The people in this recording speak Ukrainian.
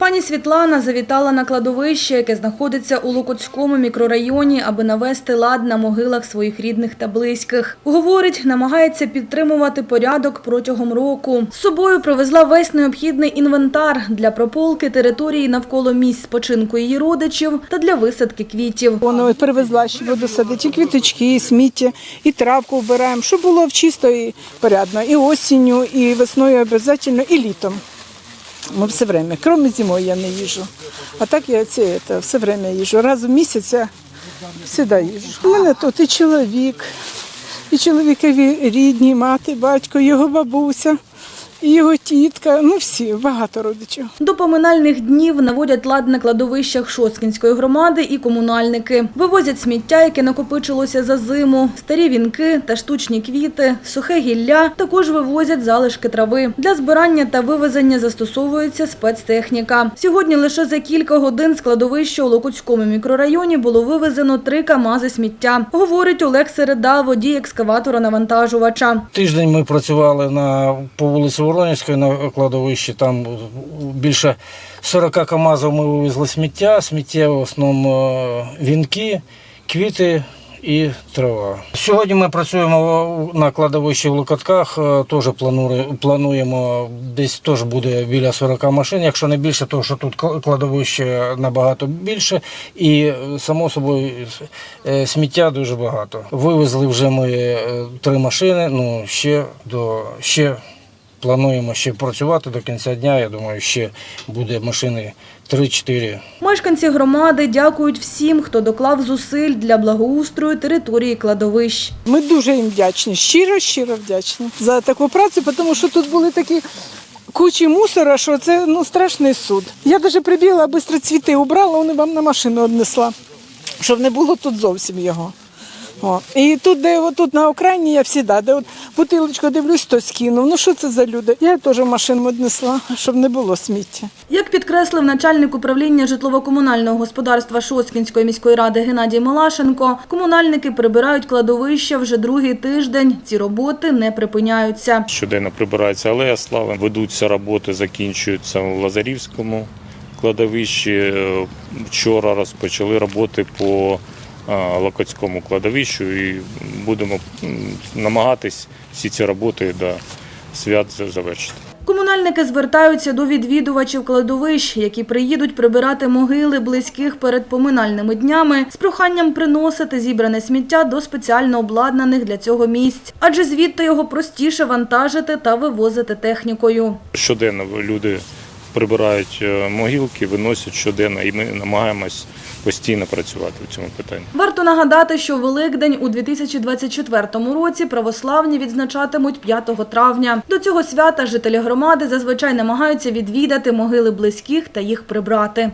Пані Світлана завітала на кладовище, яке знаходиться у Локотському мікрорайоні, аби навести лад на могилах своїх рідних та близьких. Говорить, намагається підтримувати порядок протягом року. З собою привезла весь необхідний інвентар для прополки території навколо місць спочинку її родичів та для висадки квітів. Воно привезла, що буду садити і квіточки, і сміття, і травку вбираємо, щоб було чисто і порядно. І осінню, і весною обов'язково, і літом. Ми все время, Кроме зимою я не їжу. А так я це, це все время їжу. Раз в місяць я завжди їжу. У мене тут і чоловік, і чоловікові рідні, мати, батько, його бабуся, його тітка. Ну всі, багато родичів. До поминальних днів наводять лад на кладовищах Шоцкінської громади і комунальники. Вивозять сміття, яке накопичилося за зиму, старі вінки та штучні квіти, сухе гілля. Також вивозять залишки трави. Для збирання та вивезення застосовується спецтехніка. Сьогодні лише за кілька годин з кладовища у Локутському мікрорайоні було вивезено три камази сміття. Говорить Олег Середа, водій екскаватора навантажувача. Тиждень ми працювали на по вулиці Воронівської на кладовищі. Там більше 40 камазів ми вивезли сміття. Сміття в основному е, вінки, квіти і трава. Сьогодні ми працюємо на кладовищі в Локотках. е, Теж плануємо десь теж буде біля 40 машин. Якщо не більше, то що тут кладовище набагато більше. І е, само собою сміття дуже багато. Вивезли вже ми три машини. Ну ще до ще плануємо ще працювати до кінця дня. Я думаю, ще буде машини 3-4. Мешканці громади дякують всім, хто доклав зусиль для благоустрою території кладовищ. Ми дуже їм вдячні, щиро, щиро вдячні за таку працю, тому що тут були такі кучі мусора, що це ну, страшний суд. Я навіть прибігла, швидко цвіти убрала, вони вам на машину однесла, щоб не було тут зовсім його. О. І тут, де отут на окраїні, я завжди, де от бутилочку дивлюсь, то скинув. Ну що це за люди? Я теж машину однесла, щоб не було сміття. Як підкреслив начальник управління житлово-комунального господарства Шоцкінської міської ради Геннадій Малашенко, комунальники прибирають кладовища вже другий тиждень. Ці роботи не припиняються. Щоденно прибирається алея слави, ведуться роботи, закінчуються в Лазарівському кладовищі. Е, Вчора розпочали роботи по Локотському кладовищу і будемо намагатись всі ці роботи до свят завершити. Комунальники звертаються до відвідувачів кладовищ, які приїдуть прибирати могили близьких перед поминальними днями з проханням приносити зібране сміття до спеціально обладнаних для цього місць, адже звідти його простіше вантажити та вивозити технікою. Щоденно люди прибирають е, могилки, виносять щоденно, і ми намагаємось постійно працювати в цьому питанні. Варто нагадати, що Великдень у 2024 році православні відзначатимуть 5 травня. До цього свята жителі громади зазвичай намагаються відвідати могили близьких та їх прибрати.